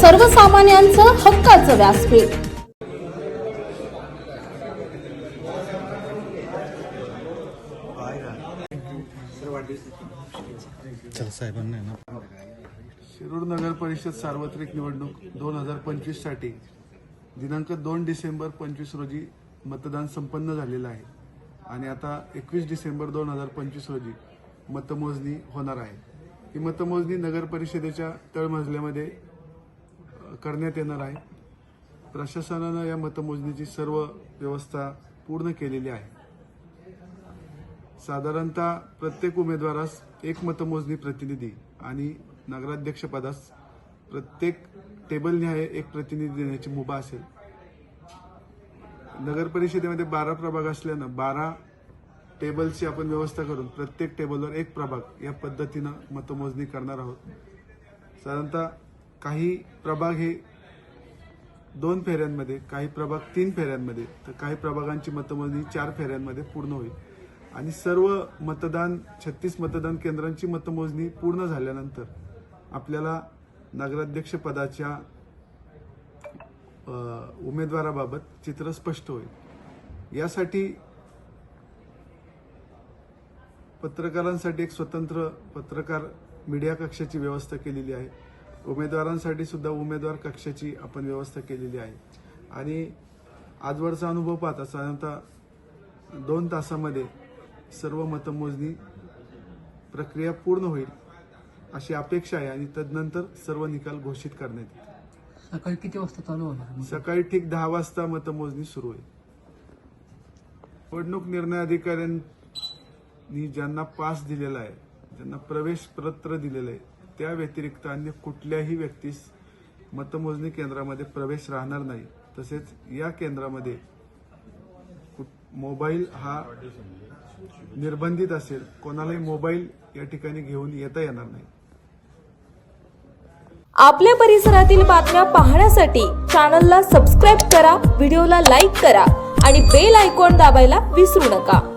सर्वसामान्यांचं हक्काचं व्यासपीठ. चल साहेबांना आहे ना. शिरूर नगर परिषद सार्वत्रिक निवडणूक दोन हजार पंचवीससाठी दिनांक दोन डिसेंबर पंचवीस रोजी मतदान संपन्न झालेलं आहे. आणि आता एकवीस डिसेंबर दोन हजार पंचवीस रोजी मतमोजणी होणार आहे. ही मतमोजणी नगर परिषदेच्या तळमजल्यामध्ये करण्यात येणार आहे. प्रशासनानं या मतमोजणीची सर्व व्यवस्था पूर्ण केलेली आहे. साधारणतः प्रत्येक उमेदवारास एक मतमोजणी प्रतिनिधी आणि नगराध्यक्षपदास प्रत्येक टेबलन्याय एक प्रतिनिधी देण्याची मुभा असेल. नगर परिषदेमध्ये बारा प्रभाग असल्यानं बारा टेबलची आपण व्यवस्था करून प्रत्येक टेबलवर एक प्रभाग या पद्धतीनं मतमोजणी करणार आहोत. साधारणतः काही प्रभाग हे दोन फेऱ्यांमध्ये काही प्रभाग तीन फेऱ्यांमध्ये तर काही प्रभागांची मतमोजणी चार फेऱ्यांमध्ये पूर्ण होईल. आणि सर्व मतदान छत्तीस मतदान केंद्रांची मतमोजणी पूर्ण झाल्यानंतर आपल्याला नगराध्यक्ष पदाच्या उमेदवाराबाबत चित्र स्पष्ट होईल. यासाठी पत्रकारांसाठी एक स्वतंत्र पत्रकार मीडिया कक्षाची व्यवस्था केलेली आहे. उमेदवारांसाठी सुद्धा उमेदवार कक्षाची आपण व्यवस्था केलेली आहे. आणि आजवरचा अनुभव पाहता साधारणतः दोन तासामध्ये सर्व मतमोजणी प्रक्रिया पूर्ण होईल अशी अपेक्षा आहे आणि तदनंतर सर्व निकाल घोषित करण्यात येतील. सकाळी किती वाजता चालू होणार सकाळी ठीक दहा वाजता मतमोजणी सुरू होईल. निवडणूक निर्णय अधिकाऱ्यांनी ज्यांना पास दिलेला आहे ज्यांना प्रवेश पत्र दिलेलं आहे त्या व्यतिरिक्त अन्य कुठल्याही व्यक्तीस मतमोजणी केंद्रामध्ये प्रवेश राहणार नाही. तसेच या केंद्रामध्ये कुठ- मोबाईल हा निर्बंधित असेल कोणालाही मोबाईल या ठिकाणी घेऊन येता येणार नाही. आपल्या परिसरातील बातम्या पाहण्यासाठी चॅनलला सबस्क्राईब करा व्हिडिओला लाईक करा आणि बेल आयकॉन दाबायला विसरू नका.